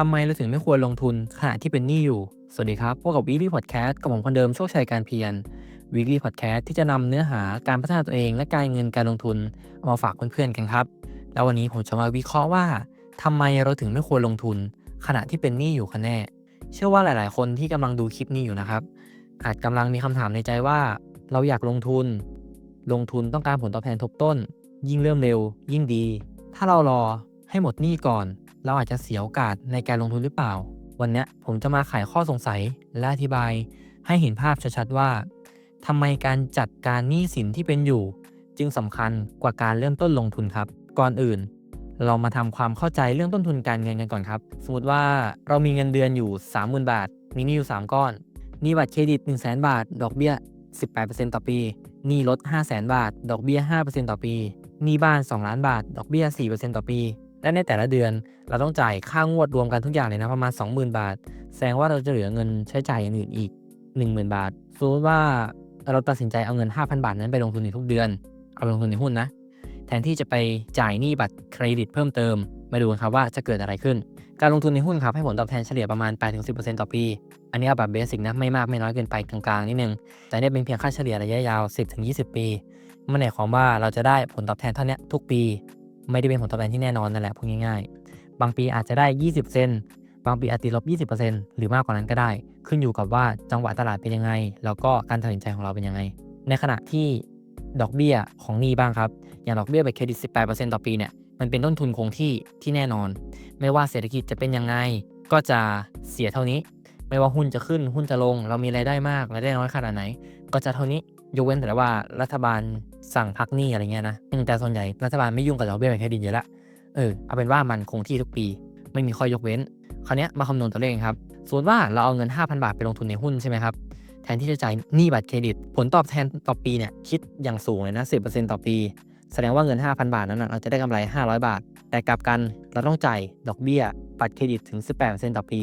ทำไมเราถึงไม่ควรลงทุนขณะที่เป็นหนี้อยู่ สวัสดีครับ พวกกับ Weekly Podcast กับผมคนเดิมโชคชัยการเพียร Weekly Podcast ที่จะนำเนื้อหาการพัฒนาตัวเองและการเงินการลงทุนเอามาฝากเพื่อนๆกันครับ แล้ววันนี้ผมจะมาวิเคราะห์ว่าทำไมเราถึงไม่ควรลงทุน ขณะที่เป็นหนี้อยู่กันแน่ เชื่อว่าหลาย ๆ คนที่กำลังดูคลิปนี้อยู่นะครับ อาจกำลังมีคำถามในใจว่า เราอยากลงทุน ลงทุนต้องการผลตอบแทนทบต้น ยิ่งเริ่มเร็ว ยิ่งดี ถ้าเรารอให้หมดหนี้ก่อน เราอาจจะเสียโอกาสในการลงทุนหรือเปล่า วันนี้ผมจะมาไขข้อสงสัยและอธิบาย ให้เห็นภาพชัดๆว่าทำไมการจัดการหนี้สินที่เป็นอยู่ จึงสำคัญกว่าการเริ่มต้นลงทุนครับ ก่อนอื่น เรามาทำความเข้าใจเรื่องต้นทุนการเงินกันก่อนครับ สมมติว่าเรามีเงินเดือนอยู่ 30,000 บาท มีหนี้อยู่ 3 ก้อนหนี้บัตรเครดิต 1 0 0 0 0 0 บาท ดอกเบี้ย 18%ต่อปีหนี้รถ5 0 0 0 0 0 บาท ดอกเบี้ย 5%ต่อปีหนี้บ้าน 2 ล้านบาท ดอกเบี้ย 4%ต่อปี และในแต่ละเดือนเราต้องจ่ายค่างวดรวมกันทุกอย่างเลยนะประมาณ 20,000 บาท แสดงว่าเราจะเหลือเงินใช้จ่ายอย่างอื่นอีก 10,000 บาทสมมติว่าเราตัดสินใจเอาเงิน 5,000 บาทนั้นไปลงทุนในทุกเดือน เอาไปลงทุนในหุ้นนะ แทนที่จะไปจ่ายหนี้บัตรเครดิตเพิ่มเติม มาดูกันครับว่าจะเกิดอะไรขึ้น การลงทุนในหุ้นครับให้ผลตอบแทนเฉลี่ยประมาณ 8-10%ต่อปี อันนี้เอาแบบเบสิกนะไม่มากไม่น้อยเกินไปกลางๆนิดนึง แต่เนี่ยเป็นเพียงค่าเฉลี่ยระยะยาว 10-20 ปี มันหมายความว่าเราจะได้ผลตอบแทนเท่านี้ทุกปี ไม่ได้เป็นผลตอบแทนที่แน่นอนนั่นแหละพูดง่ายๆ บางปีอาจจะได้ 20 เซนบางปีอาจติดลบ 20%หรือมากกว่านั้นก็ได้ ขึ้นอยู่กับว่าจังหวะตลาดเป็นยังไง แล้วก็การตัดสินใจของเราเป็นยังไง ในขณะที่ดอกเบี้ยของหนี้บ้างครับ อย่างดอกเบี้ยบัตรเครดิต 18%ต่อปีเนี่ย มันเป็นต้นทุนคงที่ที่แน่นอน ไม่ว่าเศรษฐกิจจะเป็นยังไง ก็จะเสียเท่านี้ ไม่ว่าหุ้นจะขึ้นหุ้นจะลง เรามีรายได้มากรายได้น้อยขนาดไหน ก็จะเท่านี้ ยกเว้นแต่ว่ารัฐบาลสั่งพักหนี้อะไรเงี้ยนะแต่ส่วนใหญ่รัฐบาลไม่ยุ่งกับดอกเบี้ยบัตรเครดิตอยู่แล้วเออเอาเป็นว่ามันคงที่ทุกปี ไม่มีข้อยกเว้น คราวนี้มาคำนวณตัวเลขครับสมมติว่าเราเอาเงิน 5,000 บาทไปลงทุนในหุ้นใช่ไหมครับแทนที่จะจ่ายหนี้บัตรเครดิต ผลตอบแทนต่อปีเนี่ยคิดอย่างสูงเลยนะ10%ต่อปี แสดงว่าเงิน 5,000 บาทนั้นนะเราจะได้กำไร 500 บาท แต่กลับกันเราต้องจ่ายดอกเบี้ยบัตรเครดิตถึง 18%ต่อปี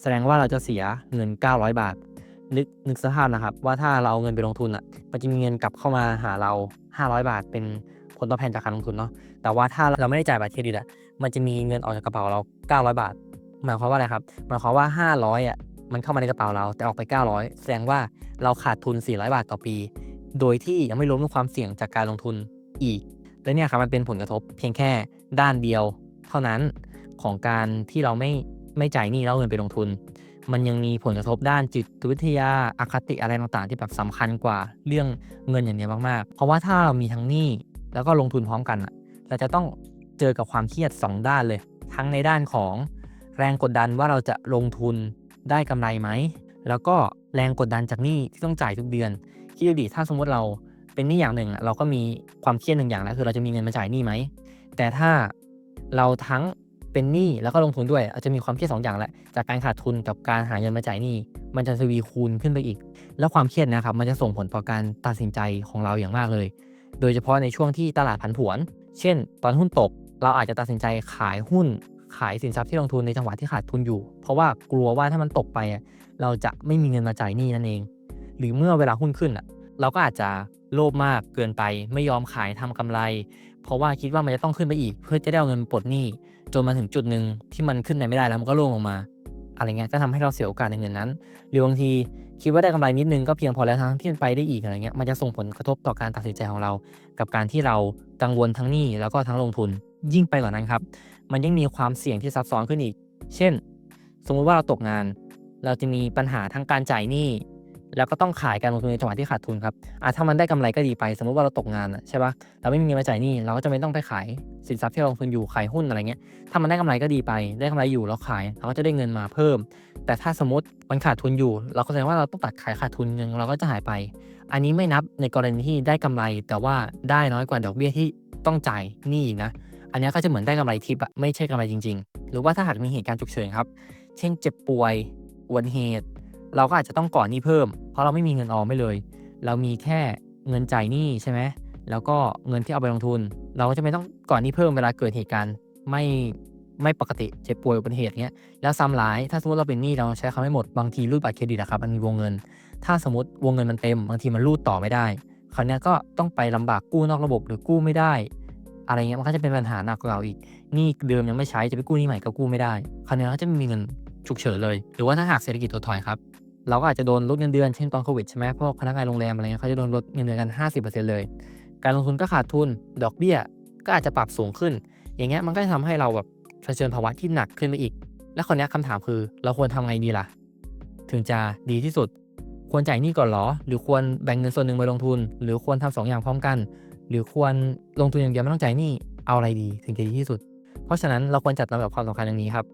แสดงว่าเราจะเสียเงิน 900 บาท นึกนึกสภาพนะครับ ว่าถ้าเราเอาเงินไปลงทุนอะมันจะมีเงินกลับเข้ามาหาเรา 500 บาท เป็นผลตอบแทนจากการลงทุนเนาะแต่ว่าถ้าเราไม่ได้จ่ายบัตรเครดิตอะมันจะมีเงินออกจากกระเป๋าเรา 900 บาทหมายความว่าอะไรครับหมายความว่า 500อะมันเข้ามาในกระเป๋าเราแต่ออกไป 900 แสดงว่าเราขาดทุน 400 บาทต่อปี โดยที่ยังไม่รวมเรื่องความเสี่ยงจากการลงทุนอีก และเนี่ยครับมันเป็นผลกระทบเพียงแค่ด้านเดียว เท่านั้นของการที่เราไม่ไม่จ่ายหนี้แล้วเอาเงินไปลงทุน มันยังมีผลกระทบด้านจิตวิทยาอคติอะไรต่างๆ ที่แบบสำคัญกว่าเรื่องเงินอย่างเดียวมากๆ เพราะว่าถ้าเรามีทั้งหนี้แล้วก็ลงทุนพร้อมกันอะเราจะต้องเจอกับความเครียด 2 ด้านเลย ทั้งในด้านของแรงกดดันว่าเราจะลงทุนได้กำไรไหม แล้วก็แรงกดดันจากหนี้ที่ต้องจ่ายทุกเดือนคิดดูดิถ้าสมมติเราเป็นหนี้อย่างหนึ่ง เราก็มีความเครียดหนึ่งอย่างแล้วคือเราจะมีเงินมาจ่ายหนี้ไหมแต่ถ้าเราทั้ง เป็นหนี้แล้วก็ลงทุนด้วย อาจจะมีความเครียดสองอย่างแหละจากการขาดทุนกับการหาเงินมาจ่ายหนี้มันจะทวีคูณขึ้นไปอีก แล้วความเครียดนะครับมันจะส่งผลต่อการตัดสินใจของเราอย่างมากเลย โดยเฉพาะในช่วงที่ตลาดผันผวน เช่น ตอนหุ้นตก เราอาจจะตัดสินใจขายหุ้น ขายสินทรัพย์ที่ลงทุนในจังหวะที่ขาดทุนอยู่ เพราะว่ากลัวว่าถ้ามันตกไป เราจะไม่มีเงินมาจ่ายหนี้นั่นเอง หรือเมื่อเวลาหุ้นขึ้นเราก็อาจจะโลภมากเกินไป ไม่ยอมขายทำกำไร เพราะว่าคิดว่ามันจะต้องขึ้นไปอีก เพื่อจะได้เอาเงินปลดหนี้ จนมาถึงจุดหนึ่งที่มันขึ้นไปไม่ได้แล้วมันก็ร่วงลงมา อะไรเงี้ยก็ทำให้เราเสียโอกาสในเงินนั้น หรือบางทีคิดว่าได้กำไรนิดนึงก็เพียงพอแล้วทั้งที่มันไปได้อีกอะไรเงี้ยมันจะส่งผลกระทบต่อการตัดสินใจของเรา กับการที่เรากังวลทั้งหนี้แล้วก็ทั้งลงทุนยิ่งไปกว่านั้นครับ มันยังมีความเสี่ยงที่ซับซ้อนขึ้นอีก เช่น สมมุติว่าเราตกงาน เราจะมีปัญหาทั้งการจ่ายหนี้ แล้วก็ต้องขายการลงทุนในจังหวะที่ขาดทุนครับอะถ้ามันได้กำไรก็ดีไป สมมติว่าเราตกงานอะใช่ปะเราไม่มีเงินมาจ่ายหนี้เราก็จะไม่ต้องไปขายสินทรัพย์ที่เราลงทุนอยู่ขายหุ้นอะไรเงี้ยถ้ามันได้กำไรก็ดีไป ได้กำไรอยู่เราขายเราก็จะได้เงินมาเพิ่ม แต่ถ้าสมมติมันขาดทุนอยู่ เราก็แสดงว่าเราต้องตัดขายขาดทุนเงินเราก็จะหายไป อันนี้ไม่นับในกรณีที่ได้กำไร แต่ว่าได้น้อยกว่าดอกเบี้ยที่ต้องจ่ายหนี้นะ อันนี้ก็จะเหมือนได้กำไรทิปอะไม่ใช่กำไรจริง ๆ หรือว่าถ้าหากมีเหตุการณ์ฉุกเฉินครับ เช่นเจ็บป่วยอุบัติเหตุ เราก็อาจจะต้องก่อนหนี้เพิ่ม เพราะเราไม่มีเงินออมไม่เลย เรามีแค่เงินจ่ายหนี้ใช่ไหมแล้วก็เงินที่เอาไปลงทุน เราก็จะไม่ต้องก่อนหนี้เพิ่มเวลาเกิดเหตุการณ์ไม่ไม่ปกติเจ็บป่วยอุบัติเหตุเงี้ยแล้วซ้ำร้ายถ้าสมมติเราเป็นหนี้เราใช้คำไม่หมดบางทีรูดบัตรเครดิตอะครับมันมีวงเงิน ถ้าสมมติวงเงินมันเต็มบางทีมันรูดต่อไม่ได้คราวเนี้ยก็ต้องไปลำบากกู้นอกระบบหรือกู้ไม่ได้ อะไรเงี้ยมันก็จะเป็นปัญหาหนักกว่าเราอีกหนี้เดิมยังไม่ใช้จะไปกู้หนี้ใหม่ก็กู้ไม่ได้คราวนี้เราจะม่มีเงินฉุกเฉินเลย หรือว่าถ้าหากเศรษฐกิจถดถอยครับ เราก็อาจจะโดนลดเงินเดือนเช่นตอนโควิดใช่ไหมพวกพนักงานโรงแรมอะไรเงี้ยเขาจะโดนลดเงินเดือนกัน 50%เลย การลงทุนก็ขาดทุนดอกเบี้ยก็อาจจะปรับสูงขึ้น อย่างเงี้ยมันก็จะทำให้เราแบบเผชิญภาวะที่หนักขึ้นไปอีก และคนนี้คำถามคือเราควรทำไงดีล่ะ ถึงจะดีที่สุด ควรจ่ายหนี้ก่อนหรอ หรือควรแบ่งเงินส่วนหนึ่งไปลงทุน หรือควรทำสองอย่างพร้อมกัน หรือควรลงทุนอย่างเดียวไม่ต้องจ่ายหนี้เอาอะไรดี ถึงจะดีที่สุด เพราะฉะนั้นเราควรจัดลำดับความสำคัญอย่างนี้ครับ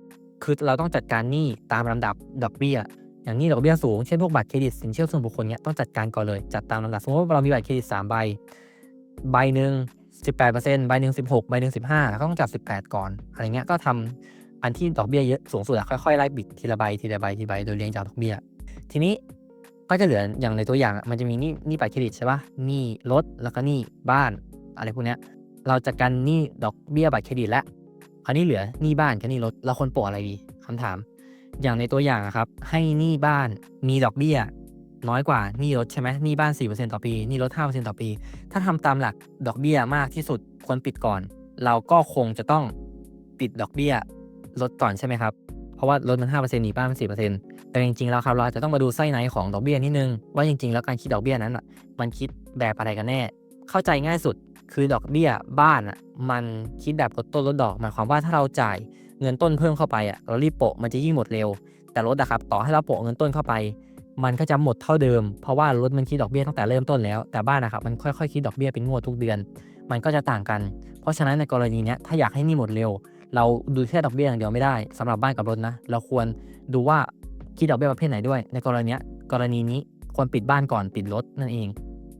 คือเราต้องจัดการหนี้ตามลำดับดอกเบี้ย อย่างนี้ดอกเบี้ยสูง เช่นพวกบัตรเครดิตสินเชื่อส่วนบุคคลเนี้ยต้องจัดการก่อนเลย จัดตามลำดับสมมติว่าเรามีบัตรเครดิต3ใบใบหนึ่ง18%ใบหนึ่ง16ใบหนึ่ง15ก็ต้องจัด 18 ก่อนอะไรเงี้ยก็ทำอันที่ดอกเบี้ยเยอะสูงสุดอะค่อยๆไล่บิดทีละใบทีละใบทีละใบโดยเรียงจากดอกเบี้ย ทีนี้ก็จะเหลืออย่างในตัวอย่างมันจะมีหนี้หนี้บัตรเครดิตใช่ปะหนี้รถแล้วก็หนี้บ้าน อะไรพวกเนี้ยเราจัดการหนี้ดอกเบี้ยบัตรเครดิตแล้วคราวนี้เหลือหนี้บ้านกับหนี้รถเราควรโปะอะไรดีคำถาม อย่างในตัวอย่างอะครับ ให้หนี้บ้านมีดอกเบี้ย น้อยกว่าหนี้รถใช่ไหมหนี้บ้าน4%ต่อปีหนี้รถ5%ต่อปี ถ้าทำตามหลักดอกเบี้ยมากที่สุดควรปิดก่อน เราก็คงจะต้องปิดดอกเบี้ยลดก่อนใช่ไหมครับเพราะว่าลดมัน5%หนีบ้านมัน4%แต่จริงๆแล้วครับเราจะต้องมาดูไส้ในของดอกเบี้ยนิดนึงว่าจริงๆ แล้วการคิดดอกเบี้ยนั้นมันคิดแบบอะไรกันแน่ เข้าใจง่ายสุดคือดอกเบี้ยบ้านอะมันคิดแบบลดต้นลดดอกหมายความว่าถ้าเราจ่าย เงินต้นเพิ่มเข้าไปอะเรารีบโปะมันจะยิ่งหมดเร็ว แต่รถอะครับต่อให้เราโปะเงินต้นเข้าไป มันก็จะหมดเท่าเดิม เพราะว่ารถมันคิดดอกเบี้ยตั้งแต่เริ่มต้นแล้ว แต่บ้านนะครับมันค่อยๆคิดดอกเบี้ยเป็นงวดทุกเดือน มันก็จะต่างกัน เพราะฉะนั้นในกรณีนี้ถ้าอยากให้นี่หมดเร็ว เราดูแค่ดอกเบี้ยอย่างเดียวไม่ได้สำหรับบ้านกับรถนะ เราควรดูว่าคิดดอกเบี้ยประเภทไหนด้วย ในกรณีนี้กรณีนี้ควรปิดบ้านก่อนปิดรถนั่นเอง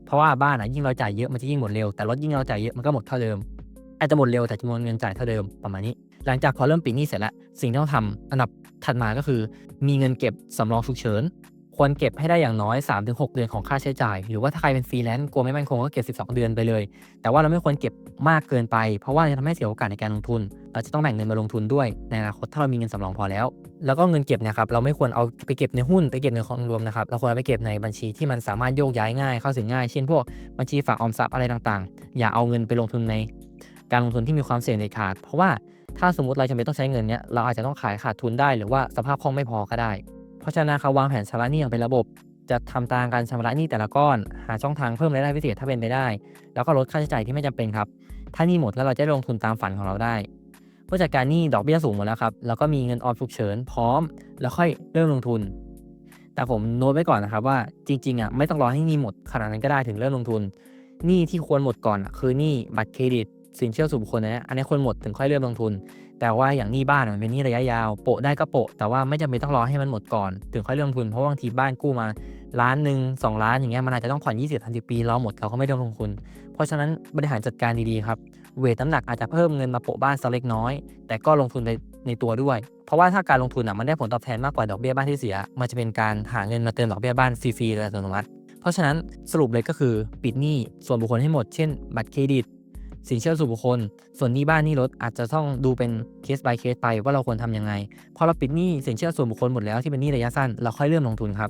เพราะว่าบ้านอะยิ่งเราจ่ายเยอะมันจะยิ่งหมดเร็ว แต่รถยิ่งเราจ่ายเยอะมันก็หมดเท่าเดิมอาจจะหมดเร็วแต่จำนวนเงินจ่ายเท่าเดิมประมาณนี้ หลังจากพอเริ่มปิดหนี้เสร็จแล้วสิ่งที่ต้องทำอันดับถัดมาก็คือ มีเงินเก็บสำรองฉุกเฉินควรเก็บให้ได้อย่างน้อย 3-6 เดือนของค่าใช้จ่าย หรือว่าถ้าใครเป็นฟรีแลนซ์กลัวไม่มั่นคงก็เก็บ 12 เดือนไปเลย แต่ว่าเราไม่ควรเก็บมากเกินไป เพราะว่าจะทำให้เสียโอกาสในการลงทุน เราจะต้องแบ่งเงินมาลงทุนด้วยในอนาคตถ้าเรามีเงินสำรองพอแล้ว แล้วก็เงินเก็บเนี่ยครับเราไม่ควรเอาไปเก็บในหุ้นไปเก็บในกองรวมนะครับเราควรไปเก็บในบัญชีที่มันสามารถโยกย้ายง่ายเข้าถึงง่าย เช่นพวกบัญชีฝากออมทรัพย์อะไรต่างๆ อย่าเอาเงินไปลงทุนใน การลงทุนที่มีความเสี่ยงเด็ดขาด เพราะว่า ถ้าสมมติเราจำเป็นต้องใช้เงินเนี้ยเราอาจจะต้องขายขาดทุนได้หรือว่าสภาพคล่องไม่พอก็ได้ เพราะฉะนั้นครับวางแผนชำระหนี้อย่างเป็นระบบ จะทำตารางการชำระหนี้แต่ละก้อน หาช่องทางเพิ่มรายได้พิเศษถ้าเป็นไปได้ แล้วก็ลดค่าใช้จ่ายที่ไม่จำเป็นครับ ถ้าหนี้หมดแล้วเราจะลงทุนตามฝันของเราได้เพื่อจัดการหนี้ดอกเบี้ยสูงหมดแล้วครับเราก็มีเงินออมฉุกเฉินพร้อม แล้วค่อยเริ่มลงทุน แต่ผมโน้ตไว้ก่อนนะครับว่าจริงๆอะไม่ต้องรอให้หนี้หมดขนาดนั้นก็ได้ถึงเริ่มลงทุนหนี้ที่ควรหมดก่อนอะคือหนี้บัตรเครดิต สินเชื่อส่วนบุคคลนะอันนี้ควรหมดถึงค่อยเริ่มลงทุน แต่ว่าอย่างหนี้บ้านมันเป็นหนี้ระยะยาวโปะได้ก็โปะแต่ว่าไม่จำเป็นต้องรอให้มันหมดก่อนถึงค่อยเริ่มลงทุนเพราะบางทีบ้านกู้มาล้านหนึ่งสองล้านอย่างเงี้ยมันอาจจะต้องผ่อน20 30ปีรอหมดเขาก็ไม่ได้ลงทุน เพราะฉะนั้นบริหารจัดการดีๆครับเวทน้ำหนักอาจจะเพิ่มเงินมาโปะบ้านสักเล็กน้อย แต่ก็ลงทุนในในตัวด้วย เพราะว่าถ้าการลงทุนอะมันได้ผลตอบแทนมากกว่าดอกเบี้ยบ้านที่เสีย มันจะเป็นการหาเงินมาเติมดอกเบี้ยบ้านฟรีๆโดยอัตโนมัติ เพราะฉะนั้นสรุปเลยก็คือปิดหนี้ส่วนบุคคลให้หมดเช่น บัตรเครดิต สินเชื่อส่วนบุคคล ส่วนหนี้บ้านหนี้รถอาจจะต้องดูเป็นเคส by เคสไปว่าเราควรทำยังไง พอเราปิดหนี้สินเชื่อส่วนบุคคลหมดแล้วที่เป็นหนี้ระยะสั้น เราค่อยเริ่มลงทุนครับ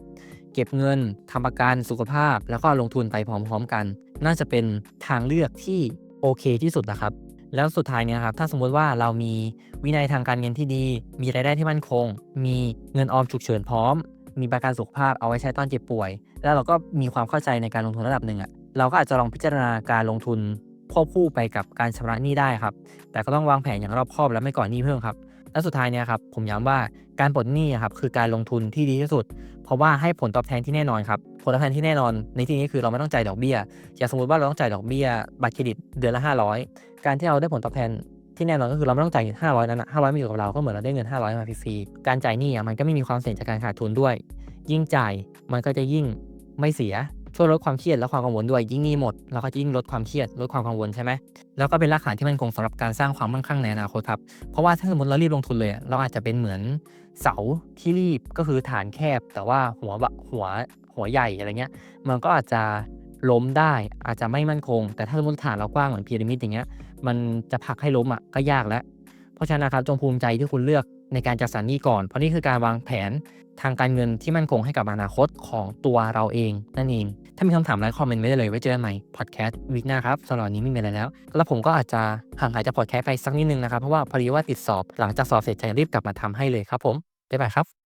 เก็บเงินทำประกันสุขภาพ แล้วก็ลงทุนไปพร้อมๆกัน น่าจะเป็นทางเลือกที่โอเคที่สุดนะครับแล้วสุดท้ายเนี่ยครับถ้าสมมุติว่าเรามีวินัยทางการเงินที่ดี มีรายได้ที่มั่นคง มีเงินออมฉุกเฉินพร้อม มีประกันสุขภาพเอาไว้ใช้ตอนเจ็บป่วย แล้วเราก็มีความเข้าใจในการลงทุนระดับหนึ่งอะเราก็อาจจะลองพิจารณาการลงทุน ควบคู่ไปกับการชำระหนี้ได้ครับ แต่ก็ต้องวางแผนอย่างรอบคอบและไม่ก่อนหนี้เพิ่มครับและสุดท้ายเนี่ยครับผมย้ำว่าการปลดหนี้ครับคือการลงทุนที่ดีที่สุด เพราะว่าให้ผลตอบแทนที่แน่นอนครับผลตอบแทนที่แน่นอนในที่นี้คือเราไม่ต้องจ่ายดอกเบี้ยอย่างสมมติว่าเราต้องจ่ายดอกเบี้ยบัตรเครดิตเดือนละ 500 การที่เราได้ผลตอบแทนที่แน่นอนก็คือเราไม่ต้องจ่าย500 นั้นนะ500มาอยู่กับเราก็เหมือนเราได้เงิน 500 มาฟรีๆการจ่ายหนี้อะมันก็ไม่มีความเสี่ยงจากการขาดทุนด้วย ยิ่งจ่ายมันก็จะยิ่งไม่เสีย ช่วยลดความเครียดและความกังวลด้วยยิ่งหนี้หมดเราก็ยิ่งลดความเครียดลดความกังวลใช่ไหมแล้วก็เป็นรากฐานที่มันคงสำหรับการสร้างความมั่งคั่งในอนาคตครับเพราะว่าถ้าสมมติเรารีบลงทุนเลยเราอาจจะเป็นเหมือนเสาที่รีบก็คือฐานแคบ แต่ว่าหัวบะหัวหัวใหญ่อะไรเงี้ย มันก็อาจจะล้มได้อาจจะไม่มั่นคง แต่ถ้าสมมติฐานเรากว้างเหมือนพีระมิดอย่างเงี้ยมันจะผลักให้ล้มอะก็ยากแล้ว เพราะฉะนั้นนะครับจงภูมิใจที่คุณเลือกในการจัดสรรนี้ก่อน เพราะนี่คือการวางแผนทางการเงินที่มั่นคงให้กับอนาคตของตัวเราเองนั่นเอง ถ้ามีคำถามไลค์คอมเมนต์ไว้ได้เลยไว้เจอกันใหม่พอดแคสต์วีคหน้าครับสำหรับนี้ไม่มีอะไรแล้ว แล้วผมก็อาจจะห่างหายจากพอดแคสต์ไปสักนิดนึงนะครับ เพราะว่าพอดีว่าติดสอบหลังจากสอบเสร็จจะรีบกลับมาทำให้เลยครับผมบ๊ายบายครับ